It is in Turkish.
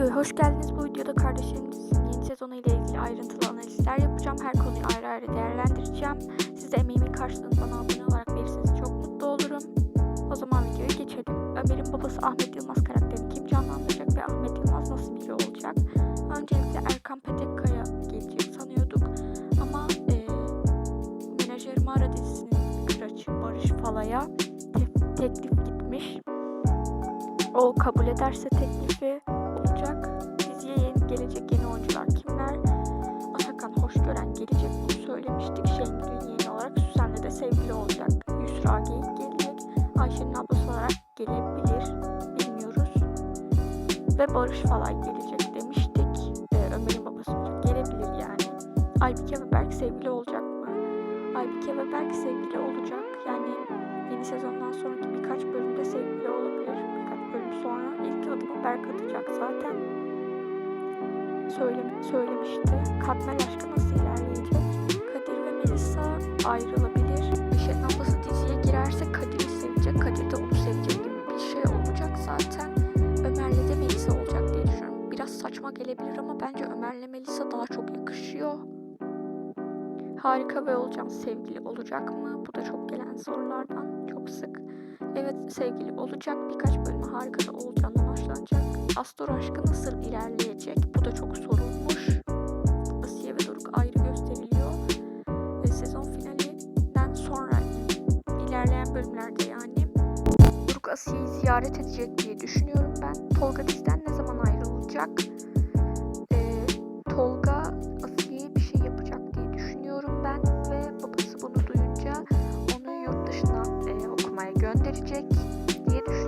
videoya hoş geldiniz. Bu videoda kardeşlerim dizisinin yeni sezonu ile ilgili ayrıntılı analizler yapacağım. Her konuyu ayrı ayrı değerlendireceğim. Siz de emeğimin karşılığını bana abone olarak verirseniz çok mutlu olurum. O zaman videoya geçelim. Ömer'in babası Ahmet Yılmaz karakterini kim canlandıracak ve Ahmet Yılmaz nasıl biri olacak? Öncelikle Erkan Petekkaya gelecek sanıyorduk. Ama eee Menajer Mağara dizisinin kıraçı Barış Fala'ya te- teklif gitmiş. O kabul ederse teklifi Sevgili olacak. Yusra gelecek. Ayşe'nin ablası olarak gelebilir. Bilmiyoruz. Ve Barış Falay gelecek demiştik. Ee, Ömer'in babası olacak. Gelebilir yani. Aybike ve Berk sevgili olacak mı? Aybike ve Berk sevgili olacak. Yani yeni sezondan sonraki birkaç bölümde sevgili olabilir. Birkaç bölüm sonra ilk adımı Berk atacak zaten. Söyle, söylemişti. Katmer aşkı nasıl ilerleyecek? Kadir ve Melisa ayrılabilir. Harika ve Olcan sevgili olacak mı? Bu da çok gelen sorulardan çok sık. Evet sevgili olacak. Birkaç bölümü harika da Olcan'dan hoşlanacak. Astor aşkı nasıl ilerleyecek? Bu da çok sorulmuş. Asiye ve Doruk ayrı gösteriliyor. Ve sezon finalinden sonra ilerleyen bölümlerde yani Doruk Asiye'yi ziyaret edecek diye düşünüyorum ben. Tolga diziden ne zaman ayrılacak? gönderecek diye düşünüyorum.